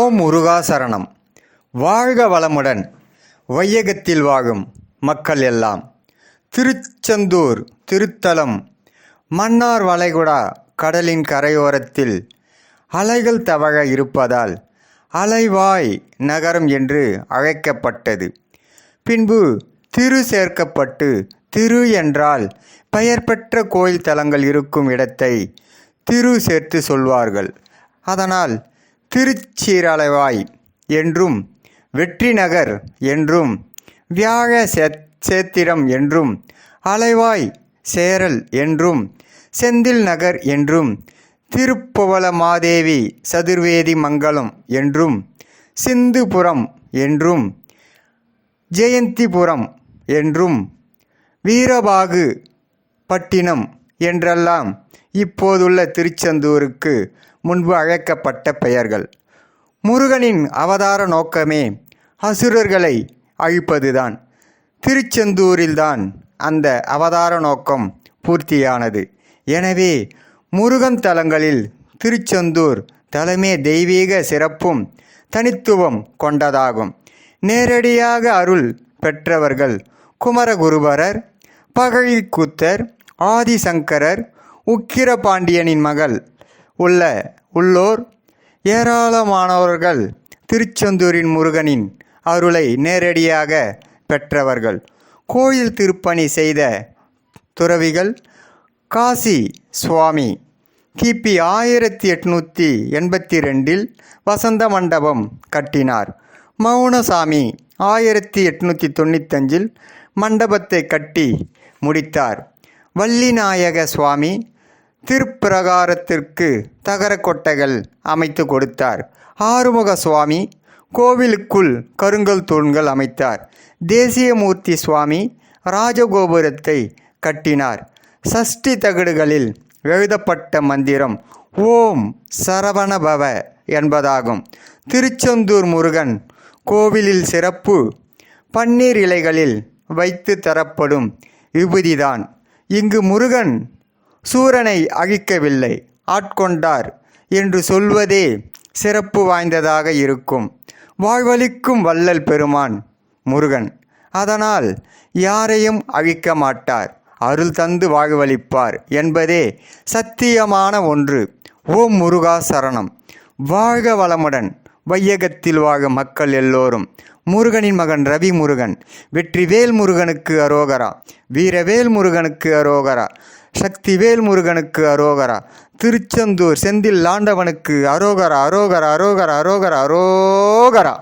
ஓம் முருகாசரணம் வாழ்க வளமுடன். வையகத்தில் வாழும் மக்கள் எல்லாம். திருச்செந்தூர் திருத்தலம் மன்னார் வளைகுடா கடலின் கரையோரத்தில் அலைகள் தவழ இருப்பதால் அலைவாய் நகரம் என்று அழைக்கப்பட்டது. பின்பு திரு சேர்க்கப்பட்டு திரு என்றால் பெயர் பெற்ற கோயில் தலங்கள் இருக்கும் இடத்தை திரு சேர்த்து சொல்வார்கள். அதனால் திருச்சீரலைவாய் என்றும் வெற்றி நகர் என்றும் வியாழ சே- சேத்திரம் என்றும் அலைவாய் சேரல் என்றும் செந்தில் நகர் என்றும் திருப்புவள மாதேவி சதுர்வேதி மங்கலம் என்றும் சிந்துபுரம் என்றும் ஜெயந்திபுரம் என்றும் வீரபாகு பட்டினம் என்றெல்லாம் இப்போதுள்ள திருச்செந்தூருக்கு முன்பு அழைக்கப்பட்ட பெயர்கள். முருகனின் அவதார நோக்கமே அசுரர்களை அழிப்பதுதான். திருச்செந்தூரில்தான் அந்த அவதார நோக்கம் பூர்த்தியானது. எனவே முருகன் தலங்களில் திருச்செந்தூர் தலமே தெய்வீக சிறப்பும் தனித்துவம் கொண்டதாகும். நேரடியாக அருள் பெற்றவர்கள் குமரகுருபரர் பகழிக்கூத்தர் ஆதிசங்கரர் உக்கிரபாண்டியனின் மகள் உள்ள உள்ளோர் ஏராளமானவர்கள் திருச்செந்தூரின் முருகனின் அருளை நேரடியாக பெற்றவர்கள். கோயில் திருப்பணி செய்த துறவிகள் காசி சுவாமி கிபி ஆயிரத்தி எட்நூற்றி எண்பத்தி ரெண்டில் வசந்த மண்டபம் கட்டினார். மௌனசாமி ஆயிரத்தி எட்நூற்றி தொண்ணூத்தஞ்சில் மண்டபத்தை கட்டி முடித்தார். வள்ளிநாயக சுவாமி திருப்பிரகாரத்திற்கு தகர கொட்டைகள் அமைத்து கொடுத்தார். ஆறுமுக சுவாமி கோவிலுக்குள் கருங்கல் தூண்கள் அமைத்தார். தேசியமூர்த்தி சுவாமி ராஜகோபுரத்தை கட்டினார். சஷ்டி தகடுகளில் எழுதப்பட்ட மந்திரம் ஓம் சரவணபவ என்பதாகும். திருச்செந்தூர் முருகன் கோவிலில் சிறப்பு பன்னீர் இலைகளில் வைத்து தரப்படும் விபூதிதான். இங்கு முருகன் சூரனை அழிக்கவில்லை ஆட்கொண்டார் என்று சொல்வதே சிறப்பு வாய்ந்ததாக இருக்கும். வாழ்வழிக்கும் வள்ளல் பெருமான் முருகன் அதனால் யாரையும் அழிக்க மாட்டார். அருள் தந்து வாழ்வழிப்பார் என்பதே சத்தியமான ஒன்று. ஓம் முருகா சரணம். வாழ்க வளமுடன். வையகத்தில் வாழும் மக்கள் எல்லோரும். முருகனின் மகன் ரவி முருகன். வெற்றிவேல் முருகனுக்கு அரோகரா. வீரவேல் முருகனுக்கு அரோகரா. சக்திவேல் முருகனுக்கு அரோகரா. திருச்செந்தூர் செந்தில் ஆண்டவனுக்கு அரோகரா அரோகரா அரோகரா அரோகரா அரோகரா.